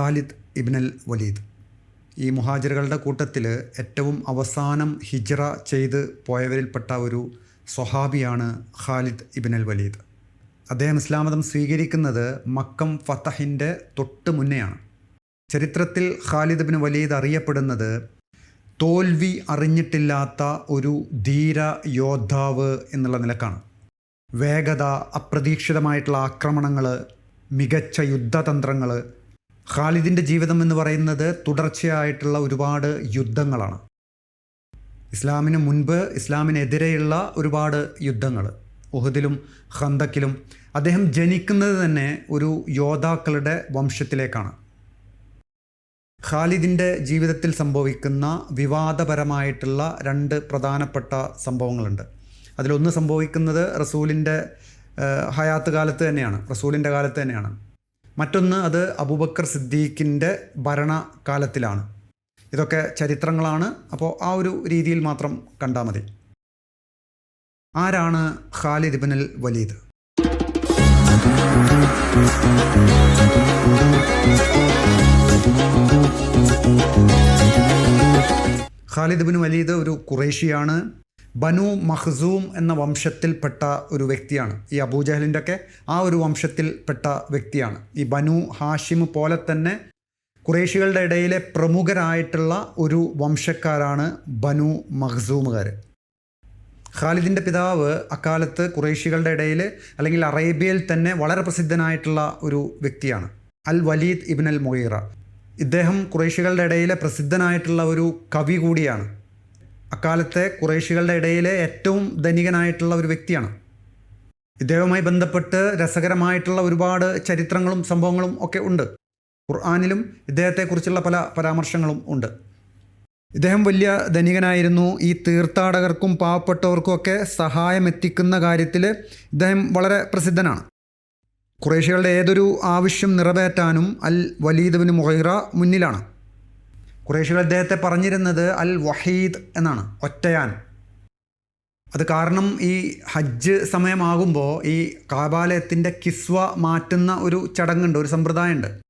ഖാലിദ് ഇബ്നൽ വലീദ്. ഈ മുഹാജിറുകളുടെ കൂട്ടത്തിൽ ഏറ്റവും അവസാനം ഹിജ്റ ചെയ്ത് പോയവരിൽപ്പെട്ട ഒരു സ്വഹാബിയാണ് ഖാലിദ് ഇബ്നൽ വലീദ്. അദ്ദേഹം ഇസ്ലാം മതം സ്വീകരിക്കുന്നത് മക്കം ഫത്തഹിന്റെ തൊട്ട് മുന്നെയാണ്. ചരിത്രത്തിൽ ഖാലിദ് ബിൻ വലീദ് അറിയപ്പെടുന്നത് തോൽവി അറിഞ്ഞിട്ടില്ലാത്ത ഒരു ധീര യോദ്ധാവ് എന്നുള്ള നിലക്കാണ്. വേഗത അപ്രതീക്ഷിതമായിട്ടുള്ള ആക്രമണങ്ങൾ മികച്ച യുദ്ധതന്ത്രങ്ങൾ ഖാലിദിന്റെ ജീവിതം എന്ന് പറയുന്നത് തുടർച്ചയായിട്ടുള്ള ഒരുപാട് യുദ്ധങ്ങളാണ്. ഇസ്ലാമിന് മുൻപ് ഇസ്ലാമിനെതിരെയുള്ള ഒരുപാട് യുദ്ധങ്ങൾ. ഉഹദിലും ഖന്തക്കിലും അദ്ദേഹം ജനിക്കുന്നത് തന്നെ ഒരു യോദ്ധാക്കളുടെ വംശത്തിലേക്കാണ്. ഖാലിദിന്റെ ജീവിതത്തിൽ സംഭവിക്കുന്ന വിവാദപരമായിട്ടുള്ള രണ്ട് പ്രധാനപ്പെട്ട സംഭവങ്ങളുണ്ട്. അതിലൊന്ന് സംഭവിക്കുന്നത് റസൂലിന്റെ ഹയാത്ത് കാലത്ത് തന്നെയാണ് റസൂലിന്റെ കാലത്ത് തന്നെയാണ്. മറ്റൊന്ന് അത് അബൂബക്കർ സിദ്ദീഖിന്റെ ഭരണകാലത്തിലാണ്. ഇതൊക്കെ ചരിത്രങ്ങളാണ്. അപ്പോൾ ആ ഒരു രീതിയിൽ മാത്രം കണ്ടാൽ മതി. ആരാണ് Khalid Ibnul Walid? Khalid bin Walid ഒരു കുറേഷിയാണ് ബനു മഹ്സൂം എന്ന വംശത്തിൽപ്പെട്ട ഒരു വ്യക്തിയാണ്. ഈ അബൂജഹലിന്റെ ഒക്കെ ആ ഒരു വംശത്തിൽപ്പെട്ട വ്യക്തിയാണ്. ഈ ബനു ഹാഷിം പോലെ തന്നെ കുറേഷികളുടെ ഇടയിലെ പ്രമുഖരായിട്ടുള്ള ഒരു വംശക്കാരാണ് ബനു മഹ്സൂമുകാർ. ഖാലിദിന്റെ പിതാവ് അക്കാലത്ത് കുറേഷികളുടെ ഇടയിൽ അല്ലെങ്കിൽ അറേബ്യയിൽ തന്നെ വളരെ പ്രസിദ്ധനായിട്ടുള്ള ഒരു വ്യക്തിയാണ്. അൽ വലീദ് ഇബിൻ അൽ മൊയ്റ ഇദ്ദേഹം കുറേഷികളുടെ ഇടയിലെ പ്രസിദ്ധനായിട്ടുള്ള ഒരു കവി കൂടിയാണ്. അക്കാലത്തെ കുറേശികളുടെ ഇടയിലെ ഏറ്റവും ധനികനായിട്ടുള്ള ഒരു വ്യക്തിയാണ്. ഇദ്ദേഹവുമായി ബന്ധപ്പെട്ട് രസകരമായിട്ടുള്ള ഒരുപാട് ചരിത്രങ്ങളും സംഭവങ്ങളും ഒക്കെ ഉണ്ട്. ഖുർആാനിലും ഇദ്ദേഹത്തെക്കുറിച്ചുള്ള പല പരാമർശങ്ങളും ഉണ്ട്. ഇദ്ദേഹം വലിയ ധനികനായിരുന്നു. ഈ തീർത്ഥാടകർക്കും പാവപ്പെട്ടവർക്കും ഒക്കെ സഹായം എത്തിക്കുന്ന കാര്യത്തിൽ ഇദ്ദേഹം വളരെ പ്രസിദ്ധനാണ്. കുറേശ്യകളുടെ ഏതൊരു ആവശ്യം നിറവേറ്റാനും അൽ വലീദബിന് മൊഹൈറ മുന്നിലാണ്. കുറേശ്യകൾ അദ്ദേഹത്തെ പറഞ്ഞിരുന്നത് അൽ വഹീദ് എന്നാണ് ഒറ്റയാൻ. അത് കാരണം ഈ ഹജ്ജ് സമയമാകുമ്പോൾ ഈ കാബാലയത്തിന്റെ കിസ്വ മാറ്റുന്ന ഒരു ചടങ്ങുണ്ട് ഒരു സമ്പ്രദായമുണ്ട്.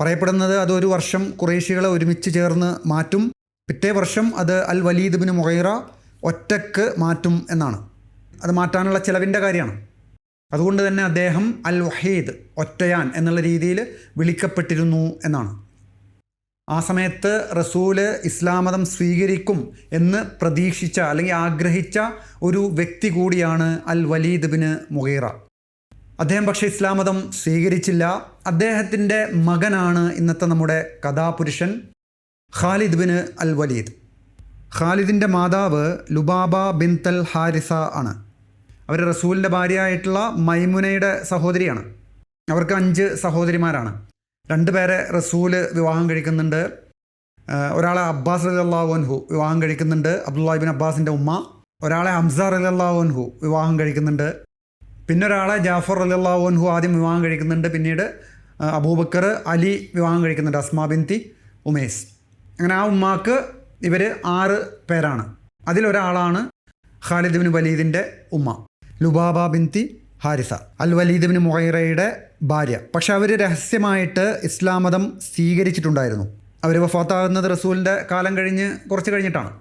പറയപ്പെടുന്നത് അത് ഒരു വർഷം കുറേശികളെ ഒരുമിച്ച് ചേർന്ന് മാറ്റും പിറ്റേ വർഷം അത് അൽ വലീദ് ബിൻ മൊഹൈറ ഒറ്റയ്ക്ക് മാറ്റും എന്നാണ്. അത് മാറ്റാനുള്ള ചിലവിന്റെ കാര്യമാണ്. അതുകൊണ്ട് തന്നെ അദ്ദേഹം അൽ വഹീദ് ഒറ്റയാൻ എന്നുള്ള രീതിയിൽ വിളിക്കപ്പെട്ടിരുന്നു എന്നാണ്. ആ സമയത്ത് റസൂൽ ഇസ്ലാം മതം സ്വീകരിക്കും എന്ന് പ്രതീക്ഷിച്ച അല്ലെങ്കിൽ ആഗ്രഹിച്ച ഒരു വ്യക്തി കൂടിയാണ് അൽ വലീദ് ബിന് മുഹീറ അദ്ദേഹം പക്ഷേ ഇസ്ലാം മതം സ്വീകരിച്ചില്ല. അദ്ദേഹത്തിന്റെ മകനാണ് ഇന്നത്തെ നമ്മുടെ കഥാപുരുഷൻ ഖാലിദ് ബിന് അൽ വലീദ്. ഖാലിദിന്റെ മാതാവ് ലുബാബ ബിൻതൽ ഹാരിസ ആണ്. അവർ റസൂലിന്റെ ഭാര്യയായിട്ടുള്ള മൈമുനയുടെ സഹോദരിയാണ്. അവർക്ക് അഞ്ച് സഹോദരിമാരാണ്. രണ്ട് പേരെ റസൂൽ വിവാഹം കഴിക്കുന്നുണ്ട്. ഒരാളെ അബ്ബാസ് അലി അള്ളാഹുൻഹു വിവാഹം കഴിക്കുന്നുണ്ട്. അബ്ദുല്ലാഹിബിൻ അബ്ബാസിന്റെ ഉമ്മ. ഒരാളെ അംസാർ അലി അള്ളാഹുൻഹു വിവാഹം കഴിക്കുന്നുണ്ട്. പിന്നെ ഒരാളെ ജാഫർ അലി അള്ളാഹുൻഹു ആദ്യം വിവാഹം കഴിക്കുന്നുണ്ട്. പിന്നീട് അബൂബക്കർ അലി വിവാഹം കഴിക്കുന്നുണ്ട്. അസ്മാ ബിൻതി ഉമേസ്. അങ്ങനെ ആ ഉമ്മാക്ക് ഇവർ ആറ് പേരാണ്. അതിലൊരാളാണ് ഖാലിദ് ബിൻ വലീദിന്റെ ഉമ്മ. ലുബാബ ബിൻതി ഹാരിസ. അൽ വലീദ് ബിൻ മൊഹൈറയുടെ ഭാര്യ. പക്ഷെ അവർ രഹസ്യമായിട്ട് ഇസ്ലാം മതം സ്വീകരിച്ചിട്ടുണ്ടായിരുന്നു. അവർ വഫാത്താകുന്നത് റസൂലിന്റെ കാലം കഴിഞ്ഞ് കുറച്ച് കഴിഞ്ഞിട്ടാണ്.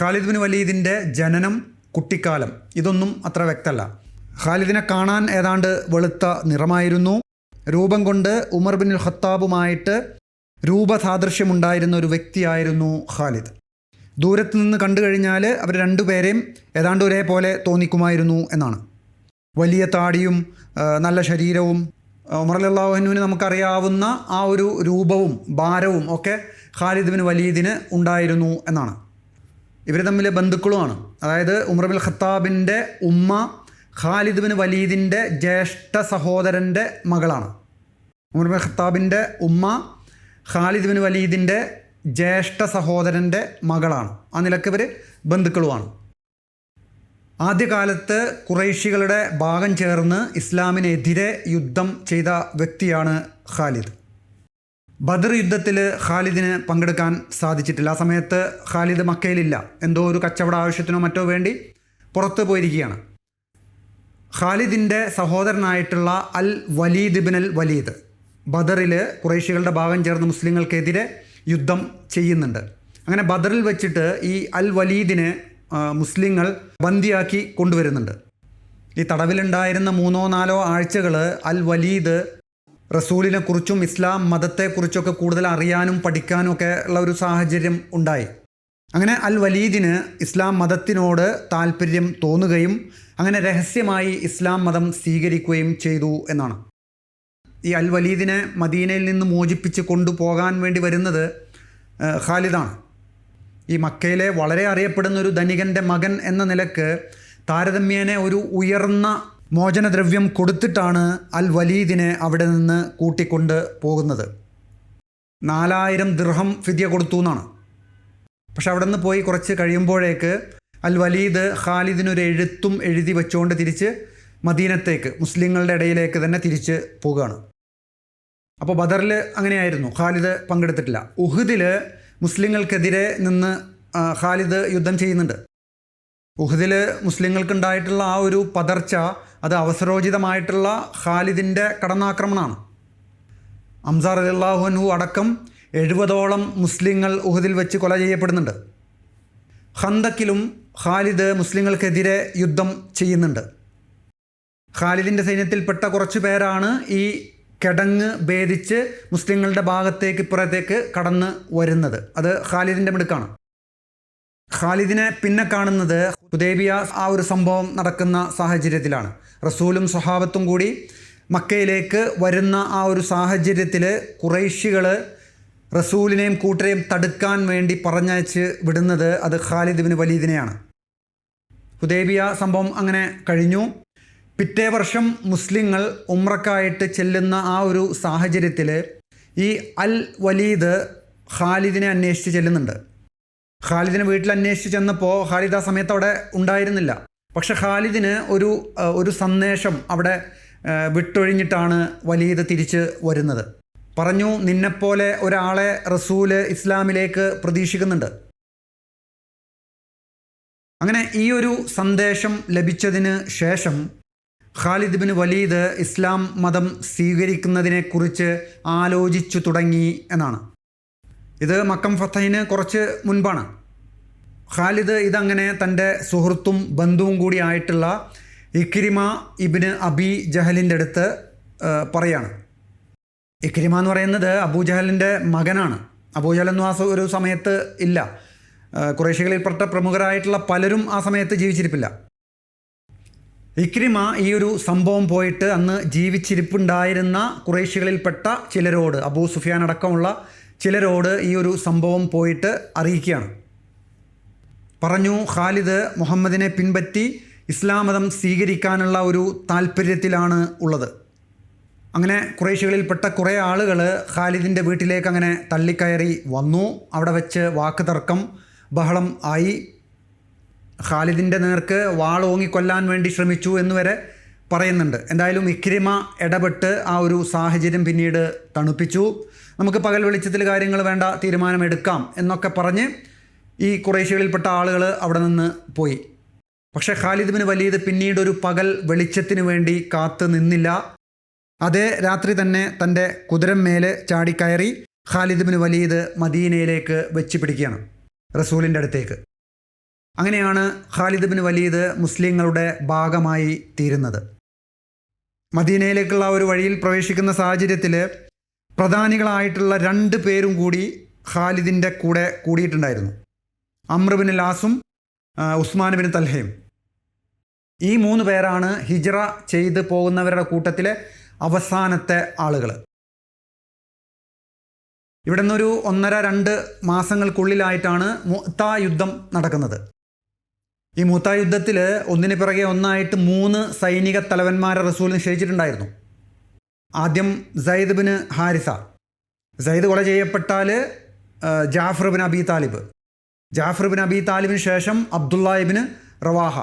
ഖാലിദ് ബിൻ വലീദിന്റെ ജനനം കുട്ടിക്കാലം. ഇതൊന്നും അത്ര വ്യക്തമല്ല. ഖാലിദിനെ കാണാൻ ഏതാണ്ട് വെളുത്ത നിറമായിരുന്നു. രൂപം കൊണ്ട് ഉമർ ബിൻ ഖത്താബുമായിട്ട് രൂപസാദൃശ്യമുണ്ടായിരുന്ന ഒരു വ്യക്തിയായിരുന്നു ഖാലിദ്. ദൂരത്ത് നിന്ന് കണ്ടു കഴിഞ്ഞാൽ അവർ രണ്ടുപേരെയും ഏതാണ്ട് ഒരേപോലെ തോന്നിക്കുമായിരുന്നു എന്നാണ്. വലിയ താടിയും നല്ല ശരീരവും ഉമറലാഹുവിന് നമുക്കറിയാവുന്ന ആ ഒരു രൂപവും ഭാരവും ഒക്കെ ഖാലിദ് ബിൻ വലീദിന് ഉണ്ടായിരുന്നു എന്നാണ്. ഇവർ തമ്മിലെ ബന്ധുക്കളുമാണ്. അതായത് ഉമർ ബിൻ ഖത്താബിന്റെ ഉമ്മ ഖാലിദ് ബിൻ വലീദിന്റെ ജ്യേഷ്ഠ സഹോദരന്റെ മകളാണ്. ഉമർ ബിൻ ഖത്താബിന്റെ ഉമ്മ ഖാലിദ് ബിൻ വലീദിന്റെ ജ്യേഷ്ഠ സഹോദരന്റെ മകളാണ്. ആ നിലയ്ക്ക് ഇവർ ബന്ധുക്കളുമാണ്. ആദ്യകാലത്ത് കുറേശികളുടെ ഭാഗം ചേർന്ന് ഇസ്ലാമിനെതിരെ യുദ്ധം ചെയ്ത വ്യക്തിയാണ് ഖാലിദ്. ബദർ യുദ്ധത്തിൽ ഖാലിദിന് പങ്കെടുക്കാൻ സാധിച്ചിട്ടില്ല. ആ സമയത്ത് ഖാലിദ് മക്കയിലില്ല. എന്തോ ഒരു കച്ചവട ആവശ്യത്തിനോ മറ്റോ വേണ്ടി പുറത്ത് പോയിരിക്കുകയാണ്. ഖാലിദിന്റെ സഹോദരനായിട്ടുള്ള Al Walid bin Al Walid ബദറിൽ കുറേശികളുടെ ഭാഗം ചേർന്ന് മുസ്ലിങ്ങൾക്കെതിരെ യുദ്ധം ചെയ്യുന്നുണ്ട്. അങ്ങനെ ബദറിൽ വെച്ചിട്ട് ഈ അൽ വലീദിനെ മുസ്ലിങ്ങൾ ബന്ദിയാക്കി കൊണ്ടുവരുന്നുണ്ട്. ഈ തടവിലുണ്ടായിരുന്ന മൂന്നോ നാലോ ആഴ്ചകൾ അൽ വലീദ് റസൂലിനെ കുറിച്ചും ഇസ്ലാം മതത്തെക്കുറിച്ചൊക്കെ കൂടുതൽ അറിയാനും പഠിക്കാനും ഒക്കെ ഉള്ള ഒരു സാഹചര്യം ഉണ്ടായി. അങ്ങനെ അൽ വലീദിന് ഇസ്ലാം മതത്തിനോട് താല്പര്യം തോന്നുകയും അങ്ങനെ രഹസ്യമായി ഇസ്ലാം മതം സ്വീകരിക്കുകയും ചെയ്തു എന്നാണ്. ഈ അൽ വലീദിനെ മദീനയിൽ നിന്ന് മോചിപ്പിച്ച് കൊണ്ടുപോകാൻ വേണ്ടി വരുന്നത് ഖാലിദാണ്. ഈ മക്കയിലെ വളരെ അറിയപ്പെടുന്ന ഒരു ധനികന്റെ മകൻ എന്ന നിലയ്ക്ക് താരതമ്യേന ഒരു ഉയർന്ന മോചനദ്രവ്യം കൊടുത്തിട്ടാണ് അൽ വലീദിനെ അവിടെ നിന്ന് കൂട്ടിക്കൊണ്ട് പോകുന്നത്. നാലായിരം ദൃഹം ഫിദ്യ കൊടുത്തു എന്നാണ്. പക്ഷെ അവിടെ നിന്ന് പോയി കുറച്ച് കഴിയുമ്പോഴേക്ക് അൽ വലീദ് ഖാലിദിനൊരു എഴുത്തും എഴുതി വെച്ചുകൊണ്ട് തിരിച്ച് മദീനത്തേക്ക് മുസ്ലിങ്ങളുടെ ഇടയിലേക്ക് തന്നെ തിരിച്ച് പോവുകയാണ്. അപ്പോൾ ബദറിൽ അങ്ങനെയായിരുന്നു. ഖാലിദ് പങ്കെടുത്തിട്ടില്ല. ഉഹുദിൽ മുസ്ലിങ്ങൾക്കെതിരെ നിന്ന് ഖാലിദ് യുദ്ധം ചെയ്യുന്നുണ്ട്. ഉഹദിൽ മുസ്ലിങ്ങൾക്കുണ്ടായിട്ടുള്ള ആ ഒരു പതർച്ച അത് അവസരോചിതമായിട്ടുള്ള ഖാലിദിന്റെ കടന്നാക്രമണമാണ്. അംസാർ അലിള്ളാഹുനു അടക്കം എഴുപതോളം മുസ്ലിങ്ങൾ ഉഹദിൽ വെച്ച് കൊല ചെയ്യപ്പെടുന്നുണ്ട്. ഹന്തക്കിലും ഖാലിദ് മുസ്ലിങ്ങൾക്കെതിരെ യുദ്ധം ചെയ്യുന്നുണ്ട്. ഖാലിദിന്റെ സൈന്യത്തിൽപ്പെട്ട കുറച്ച് പേരാണ് ഈ കിടങ്ങ് ഭേദിച്ച് മുസ്ലിങ്ങളുടെ ഭാഗത്തേക്ക് ഇപ്പുറത്തേക്ക് കടന്ന് വരുന്നത്. അത് ഖാലിദിന്റെ മിടുക്കാണ്. ഖാലിദിനെ പിന്നെ കാണുന്നത് ഹുദേബിയ ആ ഒരു സംഭവം നടക്കുന്ന സാഹചര്യത്തിലാണ്. റസൂലും സ്വഹാബത്തും കൂടി മക്കയിലേക്ക് വരുന്ന ആ ഒരു സാഹചര്യത്തിൽ കുറേശികൾ റസൂലിനെയും കൂട്ടരെയും തടുക്കാൻ വേണ്ടി പറഞ്ഞയച്ച് വിടുന്നത് അത് ഖാലിദ് ബിൻ വലീദിനെയാണ്. ഹുദേബിയ സംഭവം അങ്ങനെ കഴിഞ്ഞു. പിറ്റേ വർഷം മുസ്ലിങ്ങൾ ഉമ്രക്കായിട്ട് ചെല്ലുന്ന ആ ഒരു സാഹചര്യത്തിൽ ഈ അൽ വലീദ് ഖാലിദിനെ അന്വേഷിച്ച് ചെല്ലുന്നുണ്ട്. ഖാലിദിനെ വീട്ടിൽ അന്വേഷിച്ച് ചെന്നപ്പോൾ ഖാലിദ് ആ സമയത്ത് അവിടെ ഉണ്ടായിരുന്നില്ല. പക്ഷെ ഖാലിദിന് ഒരു ഒരു സന്ദേശം അവിടെ വിട്ടൊഴിഞ്ഞിട്ടാണ് വലീദ് തിരിച്ച് വരുന്നത്. പറഞ്ഞു നിന്നെപ്പോലെ ഒരാളെ റസൂൽ ഇസ്ലാമിലേക്ക് പ്രതീക്ഷിക്കുന്നുണ്ട്. അങ്ങനെ ഈ ഒരു സന്ദേശം ലഭിച്ചതിന് ശേഷം ഖാലിദ് ബിൻ വലീദ് ഇസ്ലാം മതം സ്വീകരിക്കുന്നതിനെക്കുറിച്ച് ആലോചിച്ചു തുടങ്ങി എന്നാണ്. ഇത് മക്കം ഫത്തഹിന് കുറച്ച് മുൻപാണ്. ഖാലിദ് ഇതങ്ങനെ തന്റെ സുഹൃത്തും ബന്ധുവും കൂടി ആയിട്ടുള്ള ഇക്രിമ ഇബിന് അബി ജഹലിന്റെ അടുത്ത് പറയാണ്. ഇക്രിമ എന്ന് പറയുന്നത് അബൂജഹലിന്റെ മകനാണ്. അബൂജഹൽ എന്നും ആ ഒരു സമയത്ത് ഇല്ല. കുറേശികളിൽപ്പെട്ട പ്രമുഖരായിട്ടുള്ള പലരും ആ സമയത്ത് ജീവിച്ചിരിപ്പില്ല. ഇക്രിമ ഈ ഒരു സംഭവം പോയിട്ട് അന്ന് ജീവിച്ചിരിപ്പുണ്ടായിരുന്ന കുറേശികളിൽപ്പെട്ട ചിലരോട് അബൂ സുഫിയാൻ അടക്കമുള്ള ചിലരോട് ഈ ഒരു സംഭവം പോയിട്ട് അറിയിക്കുകയാണ്. പറഞ്ഞു ഖാലിദ് മുഹമ്മദിനെ പിൻപറ്റി ഇസ്ലാം മതം സ്വീകരിക്കാനുള്ള ഒരു താല്പര്യത്തിലാണ് ഉള്ളത്. അങ്ങനെ കുറേശികളിൽപ്പെട്ട കുറേ ആളുകൾ ഖാലിദിന്റെ വീട്ടിലേക്ക് അങ്ങനെ തള്ളിക്കയറി വന്നു. അവിടെ വെച്ച് വാക്ക് തർക്കം ബഹളം ആയി. ഖാലിദിന്റെ നേർക്ക് വാളോങ്ങി കൊല്ലാൻ വേണ്ടി ശ്രമിച്ചു എന്ന് വരെ പറയുന്നുണ്ട്. എന്തായാലും ഇക്രിമ ഇടപെട്ട് ആ ഒരു സാഹചര്യം പിന്നീട് തണുപ്പിച്ചു. നമുക്ക് പകൽ വെളിച്ചത്തിൽ കാര്യങ്ങൾ വേണ്ട തീരുമാനമെടുക്കാം എന്നൊക്കെ പറഞ്ഞ് ഈ കുറേശികളിൽപ്പെട്ട ആളുകൾ അവിടെ നിന്ന് പോയി. പക്ഷേ ഖാലിദ് ബിൻ വലീദ് പിന്നീട് ഒരു പകൽ വെളിച്ചത്തിന് വേണ്ടി കാത്തു നിന്നില്ല. അതേ രാത്രി തന്നെ തന്റെ കുതിരന്മേൽ ചാടിക്കയറി ഖാലിദ് ബിൻ വലീദ് മദീനയിലേക്ക് വെച്ച് പിടിക്കുകയാണ് റസൂലിന്റെ അടുത്തേക്ക്. അങ്ങനെയാണ് ഖാലിദ് ബിൻ വലീദ് മുസ്ലിങ്ങളുടെ ഭാഗമായി തീരുന്നത്. മദീനയിലേക്കുള്ള ഒരു വഴിയിൽ പ്രവേശിക്കുന്ന സാഹചര്യത്തിൽ പ്രധാനികളായിട്ടുള്ള രണ്ട് പേരും കൂടി ഖാലിദിന്റെ കൂടെ കൂടിയിട്ടുണ്ടായിരുന്നു. അമ്രബിൻ ലാസും ഉസ്മാൻ ബിൻ തൽഹയും. ഈ മൂന്ന് പേരാണ് ഹിജ്റ ചെയ്ത് പോകുന്നവരുടെ കൂട്ടത്തിലെ അവസാനത്തെ ആളുകൾ ഇവിടെ നിന്നൊരു ഒന്നര രണ്ട് മാസങ്ങൾക്കുള്ളിലായിട്ടാണ് മുത്ത യുദ്ധം നടക്കുന്നത്. ഈ മൂത്ത യുദ്ധത്തിൽ ഒന്നിന് പിറകെ ഒന്നായിട്ട് മൂന്ന് സൈനിക തലവന്മാരെ റസൂൽ നിശ്ചയിച്ചിട്ടുണ്ടായിരുന്നു ആദ്യം സയ്ദ് ബിന് ഹാരിസ. സയ്ദ് കൊല ചെയ്യപ്പെട്ടാൽ Jafar bin Abi Talib. Jafar bin Abi താലിബിന് ശേഷം അബ്ദുല്ലാഹിബിന് റവാഹ.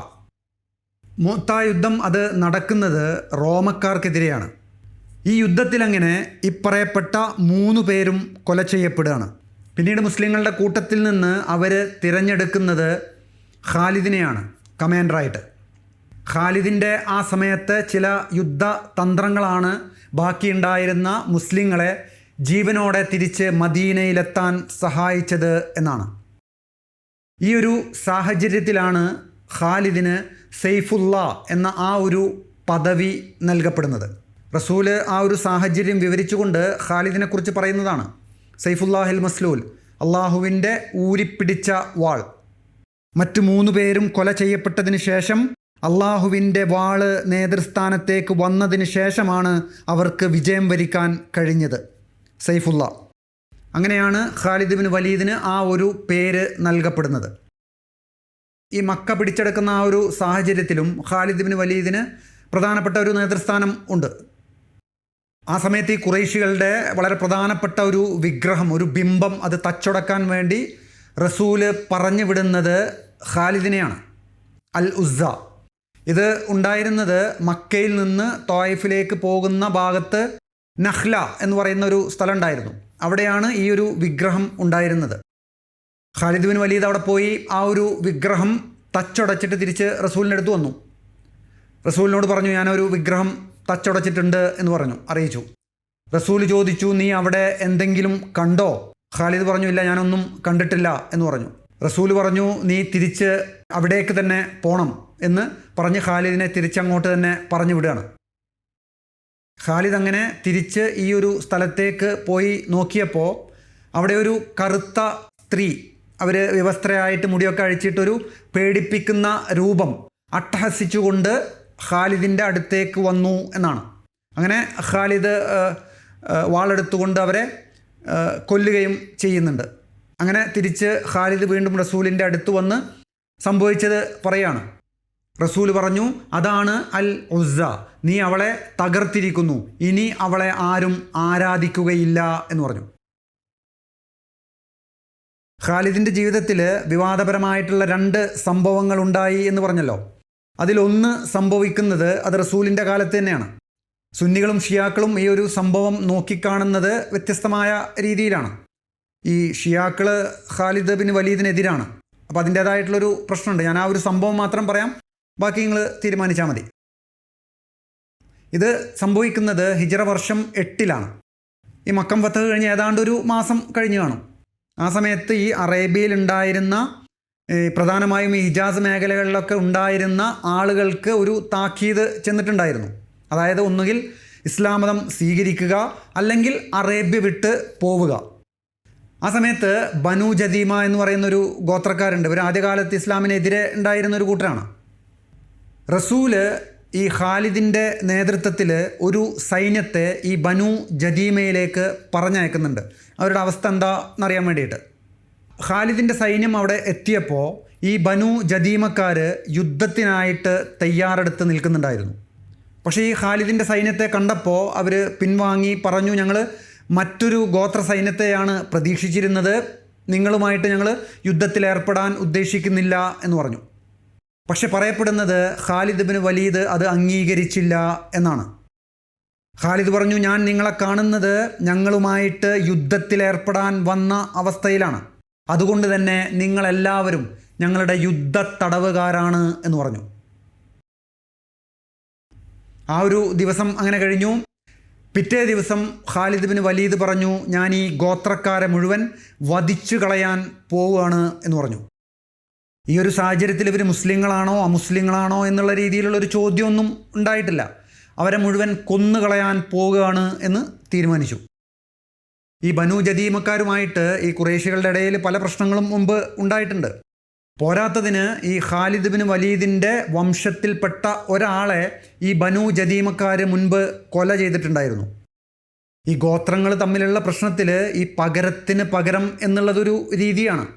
മൂത്ത യുദ്ധം അത് നടക്കുന്നത് റോമക്കാർക്കെതിരെയാണ്. ഈ യുദ്ധത്തിൽ അങ്ങനെ ഇപ്പറയപ്പെട്ട മൂന്ന് പേരും കൊല ചെയ്യപ്പെടുകയാണ്. പിന്നീട് മുസ്ലിങ്ങളുടെ കൂട്ടത്തിൽ നിന്ന് അവർ തിരഞ്ഞെടുക്കുന്നത് ഖാലിദിനെയാണ് കമാൻഡറായിട്ട്. ഖാലിദിന്റെ ആ സമയത്ത് ചില യുദ്ധ തന്ത്രങ്ങളാണ് ബാക്കിയുണ്ടായിരുന്ന മുസ്ലിങ്ങളെ ജീവനോടെ തിരിച്ച് മദീനയിലെത്താൻ സഹായിച്ചത് എന്നാണ്. ഈ ഒരു സാഹചര്യത്തിലാണ് ഖാലിദിന് സെയ്ഫുല്ല എന്ന ആ ഒരു പദവി നൽകപ്പെടുന്നത്. റസൂൽ ആ ഒരു സാഹചര്യം വിവരിച്ചുകൊണ്ട് ഖാലിദിനെക്കുറിച്ച് പറയുന്നതാണ്. സെയ്ഫുല്ലാഹിൽ മസ്ലൂൽ അള്ളാഹുവിന്റെ ഊരിപ്പിടിച്ച വാൾ. മറ്റു മൂന്നു പേരും കൊല ചെയ്യപ്പെട്ടതിന് ശേഷം അള്ളാഹുവിന്റെ വാൾ നേതൃസ്ഥാനത്തേക്ക് വന്നതിന് ശേഷമാണ് അവർക്ക് വിജയം വരിക്കാൻ കഴിഞ്ഞത്. സൈഫുള്ള. അങ്ങനെയാണ് ഖാലിദ് വലീദിന് ആ ഒരു പേര് നൽകപ്പെടുന്നത്. ഈ മക്ക പിടിച്ചെടുക്കുന്ന ആ ഒരു സാഹചര്യത്തിലും ഖാലിദ് വലീദിന് പ്രധാനപ്പെട്ട ഒരു നേതൃസ്ഥാനം ഉണ്ട്. ആ സമയത്ത് ഈ കുറേശികളുടെ വളരെ പ്രധാനപ്പെട്ട ഒരു വിഗ്രഹം ഒരു ബിംബം അത് തച്ചുടക്കാൻ വേണ്ടി റസൂൽ പറഞ്ഞു വിടുന്നത് ഖാലിദിനെയാണ്. അൽ ഉസ്സ. ഇത് ഉണ്ടായിരുന്നത് മക്കയിൽ നിന്ന് തോയിഫിലേക്ക് പോകുന്ന ഭാഗത്ത് നഹ്ല എന്ന് പറയുന്ന ഒരു സ്ഥലം ഉണ്ടായിരുന്നു അവിടെയാണ് ഈ ഒരു വിഗ്രഹം ഉണ്ടായിരുന്നത്. ഖാലിദ് ബിൻ വലീദ് അവിടെ പോയി ആ ഒരു വിഗ്രഹം തച്ചടച്ചിട്ട് തിരിച്ച് റസൂലിന്റെ അടുത്ത് വന്നു. റസൂലിനോട് പറഞ്ഞു ഞാനൊരു വിഗ്രഹം തച്ചടച്ചിട്ടുണ്ട് എന്ന് പറഞ്ഞു. അറിയിച്ചു. റസൂൽ ചോദിച്ചു നീ അവിടെ എന്തെങ്കിലും കണ്ടോ? ഖാലിദ് പറഞ്ഞു ഇല്ല ഞാനൊന്നും കണ്ടിട്ടില്ല എന്ന് പറഞ്ഞു. റസൂൽ പറഞ്ഞു നീ തിരിച്ച് അവിടേക്ക് തന്നെ പോണം എന്ന് പറഞ്ഞ് ഖാലിദിനെ തിരിച്ചങ്ങോട്ട് തന്നെ പറഞ്ഞു വിടുകയാണ്. ഖാലിദ് അങ്ങനെ തിരിച്ച് ഈ ഒരു സ്ഥലത്തേക്ക് പോയി നോക്കിയപ്പോൾ അവിടെ ഒരു കറുത്ത സ്ത്രീ അവർ വ്യവസ്ഥയായിട്ട് മുടിയൊക്കെ അഴിച്ചിട്ടൊരു പേടിപ്പിക്കുന്ന രൂപം അട്ടഹസിച്ചുകൊണ്ട് ഖാലിദിന്റെ അടുത്തേക്ക് വന്നു എന്നാണ്. അങ്ങനെ ഖാലിദ് വാളെടുത്തുകൊണ്ട് അവരെ കൊല്ലുകയും ചെയ്യുന്നുണ്ട്. അങ്ങനെ തിരിച്ച് ഖാലിദ് വീണ്ടും റസൂലിന്റെ അടുത്ത് വന്ന് സംഭവിച്ചത് പറയാണ്. റസൂൽ പറഞ്ഞു അതാണ് അൽ ഉസ്സ നീ അവളെ തകർത്തിരിക്കുന്നു. ഇനി അവളെ ആരും ആരാധിക്കുകയില്ല എന്ന് പറഞ്ഞു. ഖാലിദിന്റെ ജീവിതത്തിൽ വിവാദപരമായിട്ടുള്ള രണ്ട് സംഭവങ്ങൾ ഉണ്ടായി എന്ന് പറഞ്ഞല്ലോ. അതിലൊന്ന് സംഭവിക്കുന്നത് അത് റസൂലിന്റെ കാലത്ത് തന്നെയാണ്. സുന്നികളും ഷിയാക്കളും ഈ ഒരു സംഭവം നോക്കിക്കാണുന്നത് വ്യത്യസ്തമായ രീതിയിലാണ്. ഈ ഷിയാക്കൾ ഖാലിദ് ബിൻ വലീദിനെതിരാണ്. അപ്പോൾ അതിന്റേതായിട്ടുള്ളൊരു പ്രശ്നമുണ്ട്. ഞാൻ ആ ഒരു സംഭവം മാത്രം പറയാം. ബാക്കി നിങ്ങൾ തീരുമാനിച്ചാൽ മതി. ഇത് സംഭവിക്കുന്നത് ഹിജറ വർഷം എട്ടിലാണ്. ഈ മക്കം ഫത്ത് കഴിഞ്ഞ് ഏതാണ്ട് ഒരു മാസം കഴിഞ്ഞു കാണും. ആ സമയത്ത് ഈ അറേബ്യയിൽ ഉണ്ടായിരുന്ന പ്രധാനമായും ഈ ഹിജാസ് മേഖലകളിലൊക്കെ ഉണ്ടായിരുന്ന ആളുകൾക്ക് ഒരു താക്കീത് ചെന്നിട്ടുണ്ടായിരുന്നു. അതായത് ഒന്നുകിൽ ഇസ്ലാം മതം സ്വീകരിക്കുക അല്ലെങ്കിൽ അറേബ്യ വിട്ട് പോവുക. ആ സമയത്ത് ബനു ജദീമ എന്ന് പറയുന്ന ഒരു ഗോത്രക്കാരുണ്ട്. ഒരു ആദ്യകാലത്ത് ഇസ്ലാമിനെതിരെ ഉണ്ടായിരുന്ന ഒരു കൂട്ടരാണ്. റസൂൽ ഈ ഖാലിദിന്റെ നേതൃത്വത്തിൽ ഒരു സൈന്യത്തെ ഈ ബനു ജദീമയിലേക്ക് പറഞ്ഞയക്കുന്നുണ്ട്. അവരുടെ അവസ്ഥ എന്താണെന്നറിയാൻ വേണ്ടിയിട്ട്. ഖാലിദിന്റെ സൈന്യം അവിടെ എത്തിയപ്പോൾ ഈ ബനു ജദീമക്കാർ യുദ്ധത്തിനായിട്ട് തയ്യാറെടുത്ത് നിൽക്കുന്നുണ്ടായിരുന്നു. പക്ഷേ ഈ ഖാലിദിന്റെ സൈന്യത്തെ കണ്ടപ്പോൾ അവർ പിൻവാങ്ങി പറഞ്ഞു ഞങ്ങൾ മറ്റൊരു ഗോത്ര സൈന്യത്തെയാണ് പ്രതീക്ഷിച്ചിരുന്നത്. നിങ്ങളുമായിട്ട് ഞങ്ങൾ യുദ്ധത്തിൽ ഏർപ്പെടാൻ ഉദ്ദേശിക്കുന്നില്ല എന്ന് പറഞ്ഞു. പക്ഷെ പറയപ്പെടുന്നത് ഖാലിദ് ബിൻ വലീദ് അത് അംഗീകരിച്ചില്ല എന്നാണ്. ഖാലിദ് പറഞ്ഞു ഞാൻ നിങ്ങളെ കാണുന്നത് ഞങ്ങളുമായിട്ട് യുദ്ധത്തിൽ ഏർപ്പെടാൻ വന്ന അവസ്ഥയിലാണ്. അതുകൊണ്ട് തന്നെ നിങ്ങളെല്ലാവരും ഞങ്ങളുടെ യുദ്ധ തടവുകാരാണ് എന്ന് പറഞ്ഞു. ആ ഒരു ദിവസം അങ്ങനെ കഴിഞ്ഞു. പിറ്റേ ദിവസം ഖാലിദ് ബിൻ വലീദ് പറഞ്ഞു ഞാൻ ഈ ഗോത്രക്കാരെ മുഴുവൻ വധിച്ചു കളയാൻ പോവുകയാണ് എന്ന് പറഞ്ഞു. ഈ ഒരു സാഹചര്യത്തിൽ ഇവർ മുസ്ലിങ്ങളാണോ അമുസ്ലിങ്ങളാണോ എന്നുള്ള രീതിയിലുള്ള ഒരു ചോദ്യമൊന്നും ഉണ്ടായിട്ടില്ല. അവരെ മുഴുവൻ കൊന്നുകളയാൻ പോവുകയാണ് എന്ന് തീരുമാനിച്ചു. ഈ ബനു ജദീമക്കാരുമായിട്ട് ഈ കുറേശികളുടെ ഇടയിൽ പല പ്രശ്നങ്ങളും മുമ്പ് ഉണ്ടായിട്ടുണ്ട്. പോരാത്തതിന് ഈ ഖാലിദ് ബിൻ വലീദിന്റെ വംശത്തിൽപ്പെട്ട ഒരാളെ ഈ ബനു ജദീമക്കാർ മുൻപ് കൊല ചെയ്തിട്ടുണ്ടായിരുന്നു. ഈ ഗോത്രങ്ങൾ തമ്മിലുള്ള പ്രശ്നത്തിൽ ഈ പകരത്തിന് പകരം എന്നുള്ളതൊരു രീതിയാണ്.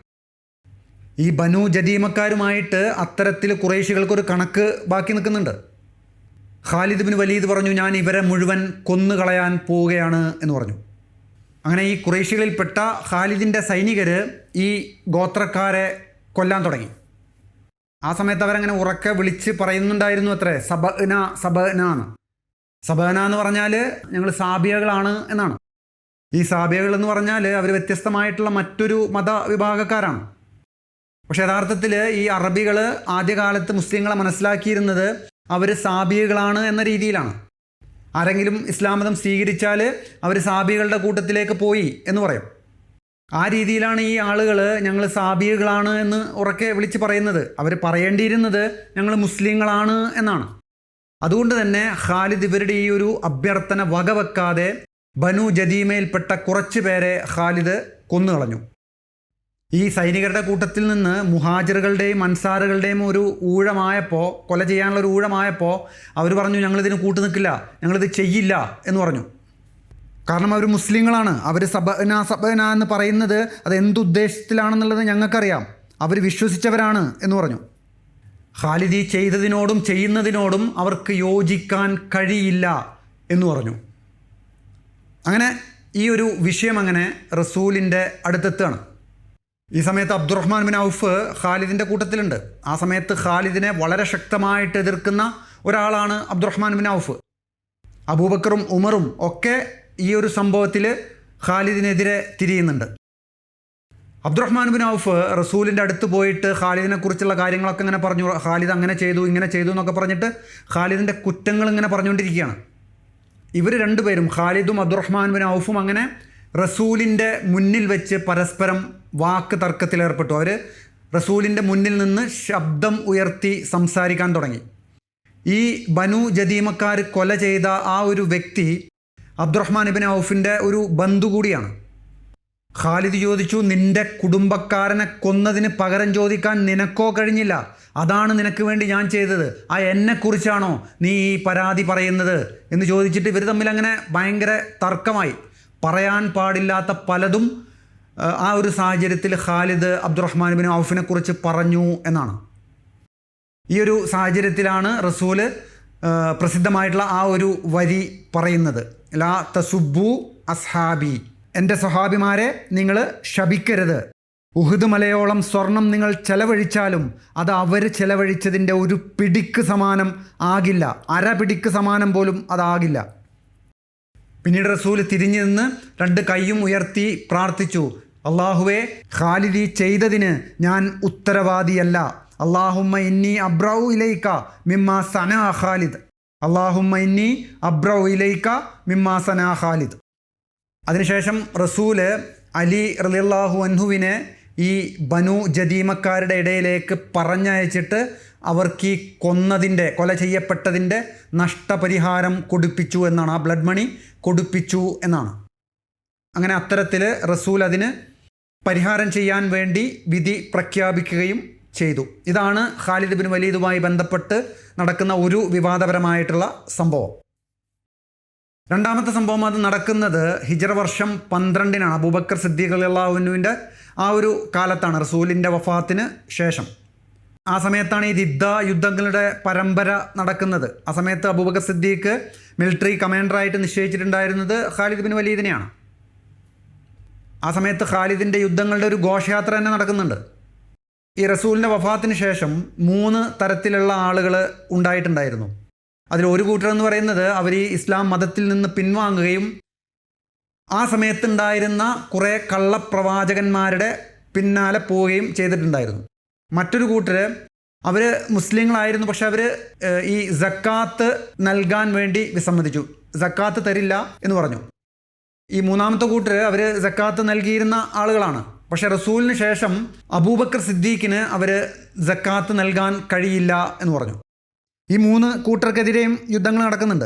ഈ ബനു ജദീമക്കാരുമായിട്ട് അത്തരത്തിൽ കുറേശികൾക്കൊരു കണക്ക് ബാക്കി നിൽക്കുന്നുണ്ട്. ഖാലിദ് ബിൻ വലീദ് പറഞ്ഞു ഞാൻ ഇവരെ മുഴുവൻ കൊന്നുകളയാൻ പോവുകയാണ് എന്ന് പറഞ്ഞു. അങ്ങനെ ഈ കുറേശികളിൽപ്പെട്ട ഖാലിദിന്റെ സൈനികർ ഈ ഗോത്രക്കാരെ കൊല്ലാൻ തുടങ്ങി. ആ സമയത്ത് അവരങ്ങനെ ഉറക്കെ വിളിച്ച് പറയുന്നുണ്ടായിരുന്നു അത്രേ സബന സബന എന്ന്. സബന എന്ന് പറഞ്ഞാൽ ഞങ്ങൾ സാബിയകളാണ് എന്നാണ്. ഈ സാബിയകൾ എന്ന് പറഞ്ഞാൽ അവർ വ്യത്യസ്തമായിട്ടുള്ള മറ്റൊരു മതവിഭാഗക്കാരാണ്. പക്ഷെ യഥാർത്ഥത്തിൽ ഈ അറബികൾ ആദ്യകാലത്ത് മുസ്ലിങ്ങളെ മനസ്സിലാക്കിയിരുന്നത് അവർ സാബിയകളാണ് എന്ന രീതിയിലാണ്. ആരെങ്കിലും ഇസ്ലാം മതം സ്വീകരിച്ചാൽ അവർ സാബികളുടെ കൂട്ടത്തിലേക്ക് പോയി എന്ന് പറയും. ആ രീതിയിലാണ് ഈ ആളുകൾ ഞങ്ങൾ സാബികളാണ് എന്ന് ഉറക്കെ വിളിച്ച് പറയുന്നത്. അവർ പറയേണ്ടിയിരുന്നത് ഞങ്ങൾ മുസ്ലിങ്ങളാണ് എന്നാണ്. അതുകൊണ്ട് തന്നെ ഖാലിദ് ഇവരുടെ ഈ ഒരു അഭ്യർത്ഥന വകവെക്കാതെ ബനു ജദീമയിൽപ്പെട്ട കുറച്ച് പേരെ ഖാലിദ് കൊന്നുകളഞ്ഞു. ഈ സൈനികരുടെ കൂട്ടത്തിൽ നിന്ന് മുഹാജിറുകളുടെയും അൻസാറുകളുടെയും ഒരു ഊഴമായപ്പോൾ കൊല ചെയ്യാനുള്ള ഒരു ഊഴമായപ്പോൾ അവർ പറഞ്ഞു ഞങ്ങളിതിന് കൂട്ടു നിൽക്കില്ല ഞങ്ങളിത് ചെയ്യില്ല എന്ന് പറഞ്ഞു. കാരണം അവർ മുസ്ലിങ്ങളാണ്. അവർ സബന സബന എന്ന് പറയുന്നത് അത് എന്തുദ്ദേശത്തിലാണെന്നുള്ളത് ഞങ്ങൾക്കറിയാം. അവർ വിശ്വസിച്ചവരാണ് എന്ന് പറഞ്ഞു. ഖാലിദി ചെയ്തതിനോടും ചെയ്യുന്നതിനോടും അവർക്ക് യോജിക്കാൻ കഴിയില്ല എന്ന് പറഞ്ഞു. അങ്ങനെ ഈ ഒരു വിഷയം അങ്ങനെ റസൂലിന്റെ അടുത്തെത്തുകയാണ്. ഈ സമയത്ത് അബ്ദുറഹ്മാൻ ബിൻ ഔഫ് ഖാലിദിന്റെ കൂട്ടത്തിലുണ്ട്. ആ സമയത്ത് ഖാലിദിനെ വളരെ ശക്തമായിട്ട് എതിർക്കുന്ന ഒരാളാണ് അബ്ദുറഹ്മാൻ ബിൻ ഔഫ്. അബൂബക്കറും ഉമറും ഒക്കെ ഈ ഒരു സംഭവത്തിൽ ഖാലിദിനെതിരെ തിരിയുന്നുണ്ട്. അബ്ദുറഹ്മാൻ ബിൻ ഔഫ് റസൂലിന്റെ അടുത്ത് പോയിട്ട് ഖാലിദിനെ കുറിച്ചുള്ള കാര്യങ്ങളൊക്കെ ഇങ്ങനെ പറഞ്ഞു. ഖാലിദ് അങ്ങനെ ചെയ്തു ഇങ്ങനെ ചെയ്തു എന്നൊക്കെ പറഞ്ഞിട്ട് ഖാലിദിന്റെ കുറ്റങ്ങൾ ഇങ്ങനെ പറഞ്ഞുകൊണ്ടിരിക്കുകയാണ്. ഇവർ രണ്ടുപേരും ഖാലിദും അബ്ദുറഹ്മാൻ ബിൻ ഔഫും അങ്ങനെ റസൂലിന്റെ മുന്നിൽ വെച്ച് പരസ്പരം വാക്ക് തർക്കത്തിലേർപ്പെട്ടു അവർ റസൂലിന്റെ മുന്നിൽ നിന്ന് ശബ്ദം ഉയർത്തി സംസാരിക്കാൻ തുടങ്ങി. ഈ ബനു ജദീമക്കാർ കൊല ചെയ്ത ആ ഒരു വ്യക്തി അബ്ദുറഹ്മാൻ ഇബിൻ ഔഫിന്റെ ഒരു ബന്ധു കൂടിയാണ്. ഖാലിദ് ചോദിച്ചു നിന്റെ കുടുംബക്കാരനെ കൊന്നതിന് പകരം ചോദിക്കാൻ നിനക്കോ കഴിഞ്ഞില്ല? അതാണ് നിനക്ക് വേണ്ടി ഞാൻ ചെയ്തത്. ആ എന്നെക്കുറിച്ചാണോ നീ ഈ പരാതി പറയുന്നത്? എന്ന് ചോദിച്ചിട്ട് ഇവർ തമ്മിൽ അങ്ങനെ ഭയങ്കര തർക്കമായി. പറയാൻ പാടില്ലാത്ത പലതും ആ, ഒരു സാഹചര്യത്തിൽ ഖാലിദ് അബ്ദുറഹ്മാൻ ബിൻ ഔഫിനെ കുറിച്ച് പറഞ്ഞു എന്നാണ്. ഈ ഒരു സാഹചര്യത്തിലാണ് റസൂൽ പ്രസിദ്ധമായിട്ടുള്ള ആ ഒരു വരി പറയുന്നത്. ലാ തസുബു അസ്ഹാബി. എന്റെ സഹാബിമാരെ നിങ്ങൾ ശപിക്കരുത്. ഉഹുദ് മലയോളം സ്വർണം നിങ്ങൾ ചെലവഴിച്ചാലും അത് അവർ ചെലവഴിച്ചതിന്റെ ഒരു പിടിക്ക് സമാനം ആകില്ല. അര പിടിക്ക് സമാനം പോലും അതാകില്ല പിന്നീട് റസൂൽ തിരിഞ്ഞു നിന്ന് രണ്ട് കൈയും ഉയർത്തി പ്രാർത്ഥിച്ചു. അള്ളാഹുവെ ഖാലിദി ചെയ്തതിന് ഞാൻ ഉത്തരവാദിയല്ല. അള്ളാഹുമ്മ ഇന്നി അബ്രൌ ഇലൈക്ക മിമ്മ സന ഖാലിദ്. അള്ളാഹുമ്മ ഇന്നി അബ്രൗ ഇലൈക്ക മിമ്മ സന ഖാലിദ്. അതിനുശേഷം റസൂൽ അലി റലിയല്ലാഹു അൻഹുവിനെ ഈ ബനു ജദീമക്കാരുടെ ഇടയിലേക്ക് പറഞ്ഞയച്ചിട്ട് അവർക്ക് ഈ കൊന്നതിന്റെ കൊല ചെയ്യപ്പെട്ടതിന്റെ നഷ്ടപരിഹാരം കൊടുപ്പിച്ചു എന്നാണ്. ആ ബ്ലഡ് മണി കൊടുപ്പിച്ചു എന്നാണ്. അങ്ങനെ അത്തരത്തിൽ റസൂൽ അതിന് പരിഹാരം ചെയ്യാൻ വേണ്ടി വിധി പ്രഖ്യാപിക്കുകയും ചെയ്തു. ഇതാണ് ഖാലിദ് ബിൻ വലീദുമായി ബന്ധപ്പെട്ട് നടക്കുന്ന ഒരു വിവാദപരമായിട്ടുള്ള സംഭവം. രണ്ടാമത്തെ സംഭവം അത് നടക്കുന്നത് ഹിജറ വർഷം പന്ത്രണ്ടിനാണ്. അബൂബക്കർ സിദ്ദീഖ് അള്ളാഹുവിന്റെ ആ ഒരു കാലത്താണ് റസൂലിന്റെ വഫാത്തിന് ശേഷം. ആ സമയത്താണ് ഈ ദിദ്ദ യുദ്ധങ്ങളുടെ പരമ്പര നടക്കുന്നത്. ആ സമയത്ത് അബൂബക്കർ സിദ്ദീഖ് മിലിറ്ററി കമാൻഡറായിട്ട് നിശ്ചയിച്ചിട്ടുണ്ടായിരുന്നത് ഖാലിദ് ബിൻ വലീദിനെയാണ്. ആ സമയത്ത് ഖാലിദിന്റെ യുദ്ധങ്ങളുടെ ഒരു ഘോഷയാത്ര തന്നെ നടക്കുന്നുണ്ട്. ഈ റസൂലിന്റെ വഫാത്തിന് ശേഷം മൂന്ന് തരത്തിലുള്ള ആളുകൾ ഉണ്ടായിട്ടുണ്ടായിരുന്നു. അതിൽ ഒരു കൂട്ടർ എന്ന് പറയുന്നത് അവർ ഈ ഇസ്ലാം മതത്തിൽ നിന്ന് പിൻവാങ്ങുകയും ആ സമയത്തുണ്ടായിരുന്ന കുറേ കള്ളപ്രവാചകന്മാരുടെ പിന്നാലെ പോവുകയും ചെയ്തിട്ടുണ്ടായിരുന്നു. മറ്റൊരു കൂട്ടർ അവർ മുസ്ലിങ്ങളായിരുന്നു പക്ഷെ അവർ ഈ ജക്കാത്ത് നൽകാൻ വേണ്ടി വിസമ്മതിച്ചു. ജക്കാത്ത് തരില്ല എന്ന് പറഞ്ഞു. ഈ മൂന്നാമത്തെ കൂട്ടർ അവർ ജക്കാത്ത് നൽകിയിരുന്ന ആളുകളാണ്. പക്ഷെ റസൂലിന് ശേഷം അബൂബക്കർ സിദ്ദീഖിന് അവർ ജക്കാത്ത് നൽകാൻ കഴിയില്ല എന്ന് പറഞ്ഞു. ഈ മൂന്ന് കൂട്ടർക്കെതിരെയും യുദ്ധങ്ങൾ നടക്കുന്നുണ്ട്.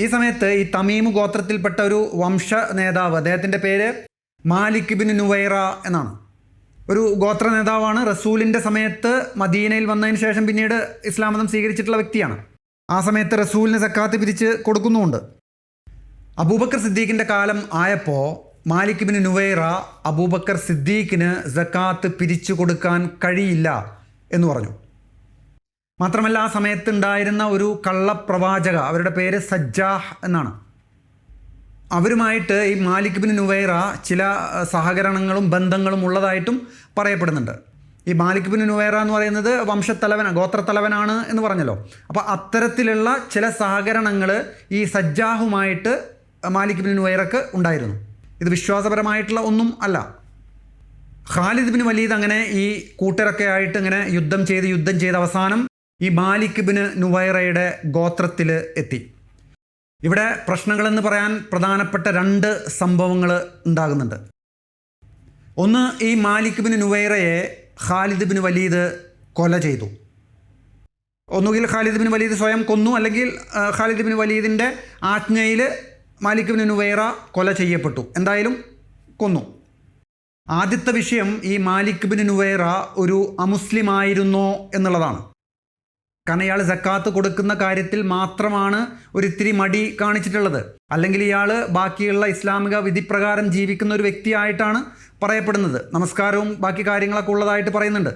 ഈ സമയത്ത് ഈ തമീമ് ഗോത്രത്തിൽപ്പെട്ട ഒരു വംശ നേതാവ് അദ്ദേഹത്തിന്റെ പേര് മാലിക് ബിൻ നുവൈറ എന്നാണ്. ഒരു ഗോത്ര നേതാവാണ് റസൂലിന്റെ സമയത്ത് മദീനയിൽ വന്നതിന് ശേഷം പിന്നീട് ഇസ്ലാം മതം സ്വീകരിച്ചിട്ടുള്ള വ്യക്തിയാണ്. ആ സമയത്ത് റസൂലിന് സക്കാത്ത് പിരിച്ച് കൊടുക്കുന്നുമുണ്ട്. അബൂബക്കർ സിദ്ദീഖിന്റെ കാലം ആയപ്പോൾ Malik bin Nuwaira Abu Bakr സിദ്ദീഖിന് സക്കാത്ത് പിരിച്ചു കൊടുക്കാൻ കഴിയില്ല എന്ന് പറഞ്ഞു. മാത്രമല്ല ആ സമയത്തുണ്ടായിരുന്ന ഒരു കള്ളപ്രവാചക അവരുടെ പേര് സജ്ജാഹ് എന്നാണ്. അവരുമായിട്ട് ഈ മാലിക് ബിൻ നുവൈറ ചില സഹകരണങ്ങളും ബന്ധങ്ങളും ഉള്ളതായിട്ടും പറയപ്പെടുന്നുണ്ട്. ഈ മാലിക് ബിൻ നുവൈറ എന്ന് പറയുന്നത് വംശത്തലവനാണ് ഗോത്രത്തലവനാണ് എന്ന് പറഞ്ഞല്ലോ. അപ്പോൾ അത്തരത്തിലുള്ള ചില സഹകരണങ്ങൾ ഈ സജ്ജാഹുമായിട്ട് മാലിക് ബിൻ നുവൈറക്ക് ഉണ്ടായിരുന്നു. ഇത് വിശ്വാസപരമായിട്ടുള്ള ഒന്നും അല്ല. ഖാലിദ് ബിൻ വലീദ് അങ്ങനെ ഈ കൂട്ടരൊക്കെ ആയിട്ട് ഇങ്ങനെ യുദ്ധം ചെയ്ത് യുദ്ധം ചെയ്ത് അവസാനം ഈ മാലിക് ബിൻ നുവൈറയുടെ ഗോത്രത്തിൽ എത്തി. ഇവിടെ പ്രശ്നങ്ങളെന്ന് പറയാൻ പ്രധാനപ്പെട്ട രണ്ട് സംഭവങ്ങൾ ഉണ്ടാകുന്നുണ്ട്. ഒന്ന് ഈ മാലിക് ബിൻ നുവൈറയെ ഖാലിദ് ബിൻ വലീദ് കൊല ചെയ്തു. ഒന്നുകിൽ ഖാലിദ് ബിൻ വലീദ് സ്വയം കൊന്നു അല്ലെങ്കിൽ ഖാലിദ് ബിൻ വലീദിന്റെ ആജ്ഞയിൽ മാലിക് വേറെ കൊല ചെയ്യപ്പെട്ടു. എന്തായാലും കൊന്നു. ആദ്യത്തെ വിഷയം ഈ മാലിക് ബിൻ നുവൈറ ഒരു അമുസ്ലിം ആയിരുന്നോ എന്നുള്ളതാണ്. കാരണം ഇയാൾ സക്കാത്ത് കൊടുക്കുന്ന കാര്യത്തിൽ മാത്രമാണ് ഒരിത്തിരി മടി കാണിച്ചിട്ടുള്ളത്. അല്ലെങ്കിൽ ഇയാൾ ബാക്കിയുള്ള ഇസ്ലാമിക വിധിപ്രകാരം ജീവിക്കുന്ന ഒരു വ്യക്തിയായിട്ടാണ് പറയപ്പെടുന്നത്. നമസ്കാരവും ബാക്കി കാര്യങ്ങളൊക്കെ ഉള്ളതായിട്ട് പറയുന്നുണ്ട്.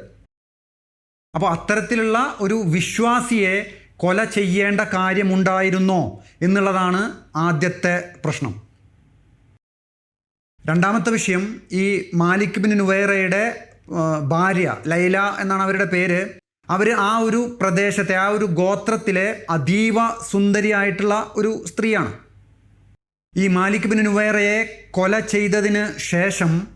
അപ്പോൾ അത്തരത്തിലുള്ള ഒരു വിശ്വാസിയെ കൊല ചെയ്യേണ്ട കാര്യമുണ്ടായിരുന്നോ എന്നുള്ളതാണ് ആദ്യത്തെ പ്രശ്നം. രണ്ടാമത്തെ വിഷയം ഈ മാലിക് ബിൻ നുവേറയുടെ ഭാര്യ ലൈല എന്നാണ് അവരുടെ പേര്. അവർ ആ ഒരു പ്രദേശത്തെ ആ ഒരു ഗോത്രത്തിലെ അതീവ സുന്ദരിയായിട്ടുള്ള ഒരു സ്ത്രീയാണ്. ഈ മാലിക് ബിൻ നുവേറയെ കൊല ചെയ്തതിന് ശേഷം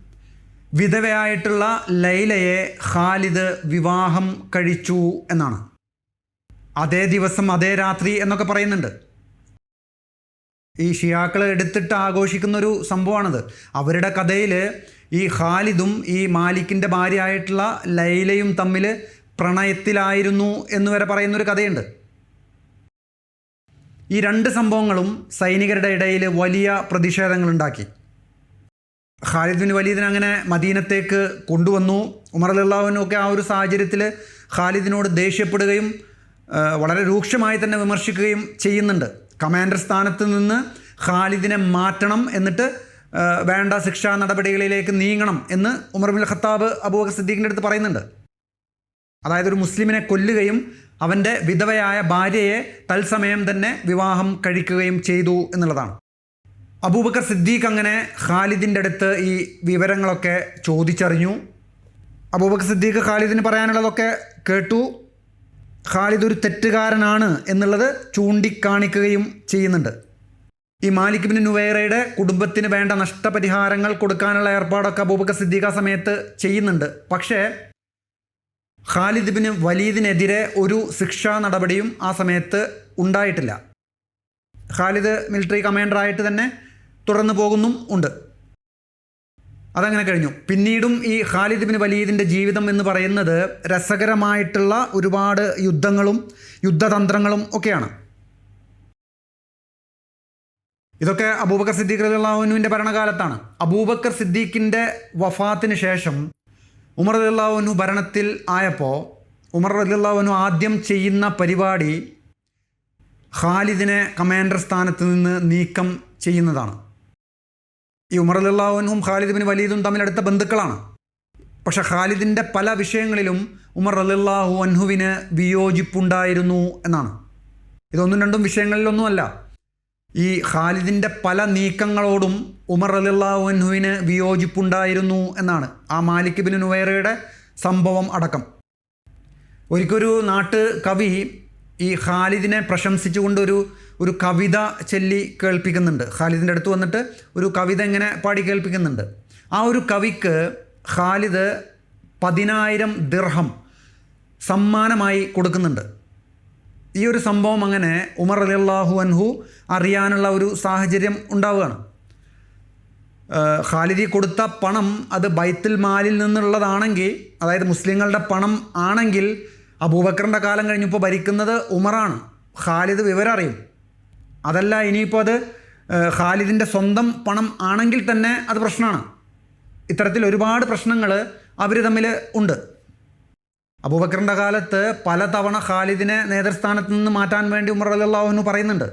വിധവയായിട്ടുള്ള ലൈലയെ ഖാലിദ് വിവാഹം കഴിച്ചു എന്നാണ്. അതേ ദിവസം അതേ രാത്രി എന്നൊക്കെ പറയുന്നുണ്ട്. ഈ ഷിയാക്കൾ എടുത്തിട്ട് ആഘോഷിക്കുന്ന ഒരു സംഭവമാണത്. അവരുടെ കഥയിൽ ഈ ഖാലിദും ഈ മാലിക്കിന്റെ ഭാര്യയായിട്ടുള്ള ലൈലയും തമ്മിൽ പ്രണയത്തിലായിരുന്നു എന്ന് വരെ പറയുന്നൊരു കഥയുണ്ട്. ഈ രണ്ട് സംഭവങ്ങളും സൈനികരുടെ ഇടയിൽ വലിയ പ്രതിഷേധങ്ങളുണ്ടാക്കി. ഖാലിദ് ബിൻ വലീദിനെ അങ്ങനെ മദീനത്തേക്ക് കൊണ്ടുവന്നു. ഉമർ അള്ളാഹുവിനൊക്കെ ആ ഒരു സാഹചര്യത്തിൽ ഖാലിദിനോട് ദേഷ്യപ്പെടുകയും വളരെ രൂക്ഷമായി തന്നെ വിമർശിക്കുകയും ചെയ്യുന്നുണ്ട്. കമാൻഡർ സ്ഥാനത്ത് നിന്ന് ഖാലിദിനെ മാറ്റണം എന്നിട്ട് വേണ്ട ശിക്ഷാ നടപടികളിലേക്ക് നീങ്ങണം എന്ന് Umar bin Khattab Abu Bakr സിദ്ദീഖിന്റെ അടുത്ത് പറയുന്നുണ്ട്. അതായത് ഒരു മുസ്ലിമിനെ കൊല്ലുകയും അവന്റെ വിധവയായ ഭാര്യയെ തത്സമയം തന്നെ വിവാഹം കഴിക്കുകയും ചെയ്തു എന്നുള്ളതാണ്. അബൂബക്കർ സിദ്ദീഖ് അങ്ങനെ ഖാലിദിന്റെ അടുത്ത് ഈ വിവരങ്ങളൊക്കെ ചോദിച്ചറിഞ്ഞു. അബൂബക്കർ സിദ്ദീഖ് ഖാലിദിന് പറയാനുള്ളതൊക്കെ കേട്ടു. ഖാലിദ് ഒരു തെറ്റുകാരനാണ് എന്നുള്ളത് ചൂണ്ടിക്കാണിക്കുകയും ചെയ്യുന്നുണ്ട്. ഈ മാലിക് ബിൻ നുവേറയുടെ കുടുംബത്തിന് വേണ്ട നഷ്ടപരിഹാരങ്ങൾ കൊടുക്കാനുള്ള ഏർപ്പാടൊക്കെ അബൂബക്കർ സിദ്ദീഖ സമയത്ത് ചെയ്യുന്നുണ്ട്. പക്ഷേ ഖാലിദ് ബിൻ വലീദിനെതിരെ ഒരു ശിക്ഷാ നടപടിയും ആ സമയത്ത് ഉണ്ടായിട്ടില്ല. ഖാലിദ് മിലിറ്ററി കമാൻഡറായിട്ട് തന്നെ തുടർന്ന് പോകുന്നും ഉണ്ട്. അതങ്ങനെ കഴിഞ്ഞു. പിന്നീടും ഈ ഖാലിദ് ബിൻ വലീദിന്റെ ജീവിതം എന്ന് പറയുന്നത് രസകരമായിട്ടുള്ള ഒരുപാട് യുദ്ധങ്ങളും യുദ്ധതന്ത്രങ്ങളും ഒക്കെയാണ്. ഇതൊക്കെ അബൂബക്കർ സിദ്ദീഖ് അള്ളാഹുനുവിന്റെ ഭരണകാലത്താണ്. അബൂബക്കർ സിദ്ദീഖിന്റെ വഫാത്തിന് ശേഷം ഉമർ അള്ളാഹുനു ഭരണത്തിൽ ആയപ്പോൾ ഉമർ അള്ളാഹുനു ആദ്യം ചെയ്യുന്ന പരിപാടി ഖാലിദിനെ കമാൻഡർ സ്ഥാനത്ത് നിന്ന് നീക്കം ചെയ്യുന്നതാണ്. ഈ ഉമർ അള്ളാഹുനും ഖാലിദ് ബിൻ വലീദും തമ്മിൽ അടുത്ത ബന്ധുക്കളാണ്. പക്ഷെ ഖാലിദിന്റെ പല വിഷയങ്ങളിലും ഉമർ അള്ളാഹു അൻഹുവിന് വിയോജിപ്പുണ്ടായിരുന്നു എന്നാണ്. ഇതൊന്നും രണ്ടും വിഷയങ്ങളിലൊന്നുമല്ല. ഈ ഖാലിദിന്റെ പല നീക്കങ്ങളോടും ഉമർ അലിള്ളാഹു അൻഹുവിന് വിയോജിപ്പുണ്ടായിരുന്നു എന്നാണ് ആ മാലിക് ബിൻ നുവേറയുടെ സംഭവം അടക്കം. ഒരിക്കൊരു നാട്ട് കവി ഈ ഖാലിദിനെ പ്രശംസിച്ചുകൊണ്ട് ഒരു ഒരു കവിത ചൊല്ലി കേൾപ്പിക്കുന്നുണ്ട്. ഖാലിദിന്റെ അടുത്ത് വന്നിട്ട് ഒരു കവിത ഇങ്ങനെ പാടി കേൾപ്പിക്കുന്നുണ്ട്. ആ ഒരു കവിക്ക് ഖാലിദ് പതിനായിരം ദിർഹം സമ്മാനമായി കൊടുക്കുന്നുണ്ട്. ഈ ഒരു സംഭവം അങ്ങനെ ഉമർ അലി അള്ളാഹു അൻഹു അറിയാനുള്ള ഒരു സാഹചര്യം ഉണ്ടാവുകയാണ്. ഖാലിദി കൊടുത്ത പണം അത് ബൈത്തുൽ മാലിൽ നിന്നുള്ളതാണെങ്കിൽ അതായത് മുസ്ലിങ്ങളുടെ പണം ആണെങ്കിൽ അബൂബക്കറിന്റെ കാലം കഴിഞ്ഞപ്പോൾ ഭരിക്കുന്നത് ഉമറാണ്. ഖാലിദ് വിവരം അറിയും അതല്ല ഇനിയിപ്പോൾ അത് ഖാലിദിന്റെ സ്വന്തം പണം ആണെങ്കിൽ തന്നെ അത് പ്രശ്നമാണ്. ഇത്തരത്തിൽ ഒരുപാട് പ്രശ്നങ്ങൾ അവർ തമ്മിൽ ഉണ്ട്. അബൂബക്കറിന്റെ കാലത്ത് പലതവണ ഖാലിദിനെ നേതൃസ്ഥാനത്ത് നിന്ന് മാറ്റാൻ വേണ്ടി ഉമർ അല്ലാഹുവിന് പറയുന്നുണ്ട്.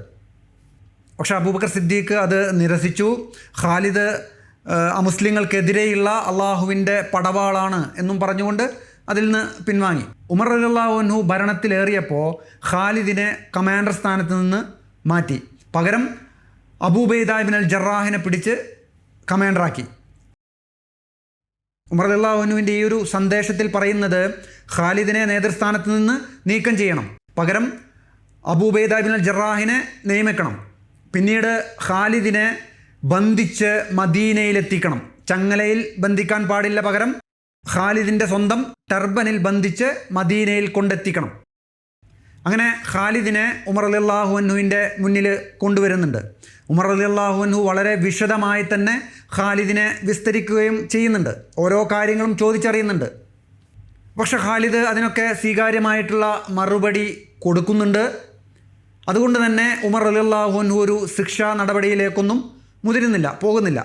പക്ഷെ അബൂബക്കർ സിദ്ദീഖ് അത് നിരസിച്ചു. ഖാലിദ് അമുസ്ലിങ്ങൾക്കെതിരെയുള്ള അള്ളാഹുവിന്റെ പടവാളാണ് എന്നും പറഞ്ഞുകൊണ്ട് അതിൽ നിന്ന് പിൻവാങ്ങി. ഉമർ അല്ലാഹുനു ഭരണത്തിലേറിയപ്പോൾ ഖാലിദിനെ കമാൻഡർ സ്ഥാനത്ത് നിന്ന് മാറ്റി. പകരം അബൂബൈദാബിൻ അൽ ജറാഹിനെ പിടിച്ച് കമാൻഡറാക്കി ഉമർ അള്ളാഹുനുവിന്റെ ഈ ഒരു സന്ദേശത്തിൽ പറയുന്നത് ഖാലിദിനെ നേതൃസ്ഥാനത്ത് നിന്ന് നീക്കം ചെയ്യണം. പകരം അബൂബൈദാബിൻ അൽ ജറാഹിനെ നിയമിക്കണം. പിന്നീട് ഖാലിദിനെ ബന്ധിച്ച് മദീനയിലെത്തിക്കണം. ചങ്ങലയിൽ ബന്ധിക്കാൻ പാടില്ല പകരം ഖാലിദിന്റെ സ്വന്തം ടർബനിൽ ബന്ധിച്ച് മദീനയിൽ കൊണ്ടെത്തിക്കണം. അങ്ങനെ ഖാലിദിനെ ഉമർ അലി അള്ളാഹുഅന്നുവിന്റെ മുന്നിൽ കൊണ്ടുവരുന്നുണ്ട്. ഉമർ അലി അള്ളാഹുഅന്നു വളരെ വിശദമായി തന്നെ ഖാലിദിനെ വിസ്തരിക്കുകയും ചെയ്യുന്നുണ്ട്. ഓരോ കാര്യങ്ങളും ചോദിച്ചറിയുന്നുണ്ട്. പക്ഷെ ഖാലിദ് അതിനൊക്കെ സ്വീകാര്യമായിട്ടുള്ള മറുപടി കൊടുക്കുന്നുണ്ട്. അതുകൊണ്ട് തന്നെ ഉമർ അലി അള്ളാഹുഅന്നു ഒരു ശിക്ഷാ നടപടിയിലേക്കൊന്നും മുതിരുന്നില്ല പോകുന്നില്ല.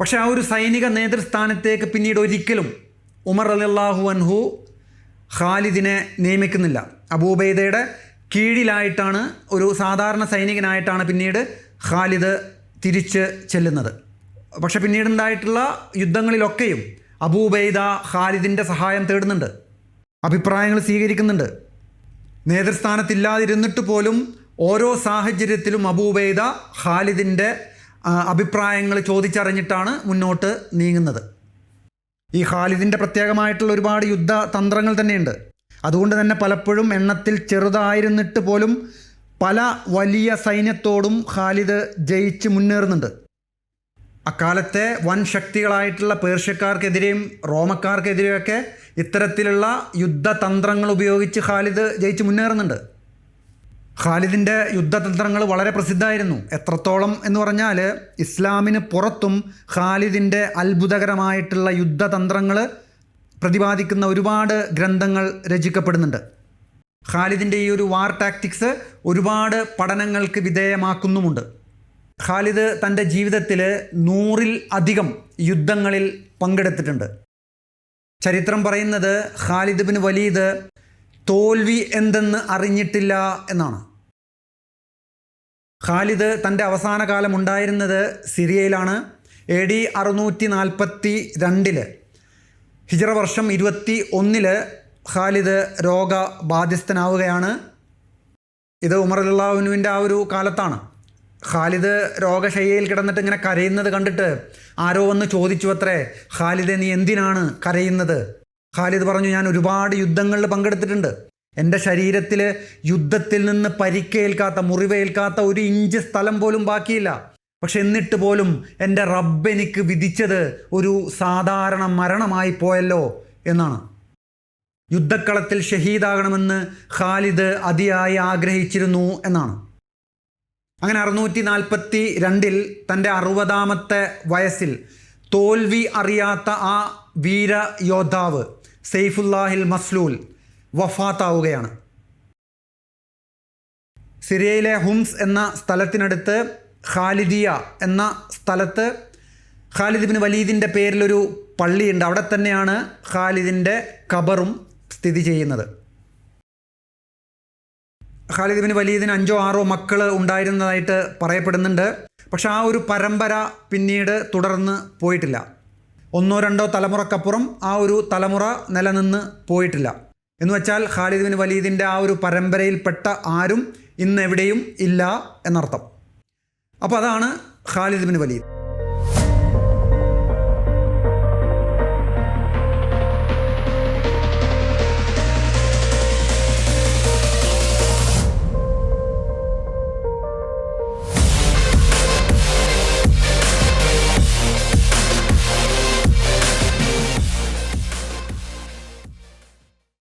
പക്ഷെ ആ ഒരു സൈനിക നേതൃസ്ഥാനത്തേക്ക് പിന്നീട് ഒരിക്കലും ഉമർ അലി അള്ളാഹു അൻഹു ഖാലിദിനെ നിയമിക്കുന്നില്ല. അബൂബൈദയുടെ കീഴിലായിട്ടാണ് ഒരു സാധാരണ സൈനികനായിട്ടാണ് പിന്നീട് ഖാലിദ് തിരിച്ച് ചെല്ലുന്നത്. പക്ഷെ പിന്നീടുണ്ടായിട്ടുള്ള യുദ്ധങ്ങളിലൊക്കെയും അബൂബൈദ ഖാലിദിന്റെ സഹായം തേടുന്നുണ്ട്. അഭിപ്രായങ്ങൾ സ്വീകരിക്കുന്നുണ്ട്. നേതൃസ്ഥാനത്തില്ലാതിരുന്നിട്ട് പോലും ഓരോ സാഹചര്യത്തിലും അബൂബൈദ ഖാലിദിന്റെ അഭിപ്രായങ്ങൾ ചോദിച്ചറിഞ്ഞിട്ടാണ് മുന്നോട്ട് നീങ്ങുന്നത്. ഈ ഖാലിദിന്റെ പ്രത്യേകമായിട്ടുള്ള ഒരുപാട് യുദ്ധ തന്ത്രങ്ങൾ തന്നെയുണ്ട്. അതുകൊണ്ട് തന്നെ പലപ്പോഴും എണ്ണത്തിൽ ചെറുതായിരുന്നിട്ട് പോലും പല വലിയ സൈന്യത്തോടും ഖാലിദ് ജയിച്ച് മുന്നേറുന്നുണ്ട്. അക്കാലത്തെ വൻ ശക്തികളായിട്ടുള്ള പേർഷ്യക്കാർക്കെതിരെയും റോമക്കാർക്കെതിരെയൊക്കെ ഇത്തരത്തിലുള്ള യുദ്ധതന്ത്രങ്ങൾ ഉപയോഗിച്ച് ഖാലിദ് ജയിച്ച് മുന്നേറുന്നുണ്ട്. ഖാലിദിന്റെ യുദ്ധതന്ത്രങ്ങൾ വളരെ പ്രസിദ്ധമായിരുന്നു. എത്രത്തോളം എന്ന് പറഞ്ഞാൽ ഇസ്ലാമിന് പുറത്തും ഖാലിദിന്റെ അത്ഭുതകരമായിട്ടുള്ള യുദ്ധതന്ത്രങ്ങൾ പ്രതിപാദിക്കുന്ന ഒരുപാട് ഗ്രന്ഥങ്ങൾ രചിക്കപ്പെടുന്നുണ്ട്. ഖാലിദിന്റെ ഈ ഒരു വാർ ടാക്ടിക്സ് ഒരുപാട് പഠനങ്ങൾക്ക് വിധേയമാക്കുന്നുമുണ്ട്. ഖാലിദ് തന്റെ ജീവിതത്തിൽ നൂറിൽ അധികം യുദ്ധങ്ങളിൽ പങ്കെടുത്തിട്ടുണ്ട്. ചരിത്രം പറയുന്നത് ഖാലിദ് ബിൻ വലീദ് തോൽവി എന്തെന്ന് അറിഞ്ഞിട്ടില്ല എന്നാണ്. ഖാലിദ് തന്റെ അവസാന കാലം ഉണ്ടായിരുന്നത് സിറിയയിലാണ്. എ ഡി അറുന്നൂറ്റി നാൽപ്പത്തി രണ്ടിൽ ഹിജറ വർഷം ഇരുപത്തി ഒന്നിൽ ഖാലിദ് രോഗബാധ്യസ്ഥനാവുകയാണ് ഇത് ഉമർ അല്ലാഹുവിന്റെ ആ ഒരു കാലത്താണ്. ഖാലിദ് രോഗശയ്യയിൽ കിടന്നിട്ട് ഇങ്ങനെ കരയുന്നത് കണ്ടിട്ട് ആരോ വന്ന് ചോദിച്ചു അത്രേ ഖാലിദ് നീ എന്തിനാണ് കരയുന്നത്? ഖാലിദ് പറഞ്ഞു ഞാൻ ഒരുപാട് യുദ്ധങ്ങളിൽ പങ്കെടുത്തിട്ടുണ്ട്. എന്റെ ശരീരത്തിൽ യുദ്ധത്തിൽ നിന്ന് പരിക്കേൽക്കാത്ത മുറിവേൽക്കാത്ത ഒരു ഇഞ്ച് സ്ഥലം പോലും ബാക്കിയില്ല. പക്ഷെ എന്നിട്ട് പോലും എന്റെ റബ്ബ് എനിക്ക് വിധിച്ചത് ഒരു സാധാരണ മരണമായി പോയല്ലോ എന്നാണ്. യുദ്ധക്കളത്തിൽ ഷഹീദാകണമെന്ന് ഖാലിദ് അതിയായി ആഗ്രഹിച്ചിരുന്നു എന്നാണ്. അങ്ങനെ അറുന്നൂറ്റി നാൽപ്പത്തി രണ്ടിൽ തന്റെ അറുപതാമത്തെ വയസ്സിൽ തോൽവി അറിയാത്ത ആ വീര യോദ്ധാവ് സെയ്ഫുല്ലാഹിൽ മസ്ലൂൽ വഫാത്താവുകയാണ്. സിറിയയിലെ ഹുംസ് എന്ന സ്ഥലത്തിനടുത്ത് ഖാലിദിയ എന്ന സ്ഥലത്ത് ഖാലിദ് ബിൻ വലീദിന്റെ പേരിലൊരു പള്ളിയുണ്ട്. അവിടെ തന്നെയാണ് ഖാലിദിന്റെ ഖബറും സ്ഥിതി ചെയ്യുന്നത്. ഖാലിദ് ബിൻ വലീദിന് അഞ്ചോ ആറോ മക്കൾ ഉണ്ടായിരുന്നതായിട്ട് പറയപ്പെടുന്നുണ്ട്. പക്ഷെ ആ ഒരു പരമ്പര പിന്നീട് തുടർന്ന് പോയിട്ടില്ല. ഒന്നോ രണ്ടോ തലമുറക്കപ്പുറം ആ ഒരു തലമുറ നിലനിന്ന് പോയിട്ടില്ല. എന്ന് വെച്ചാൽ ഖാലിദ് ബിൻ വലീദിന്റെ ആ ഒരു പരമ്പരയിൽപ്പെട്ട ആരും ഇന്ന് എവിടെയും ഇല്ല എന്നർത്ഥം. അപ്പോൾ അതാണ് ഖാലിദ് ബിൻ വലീദ്.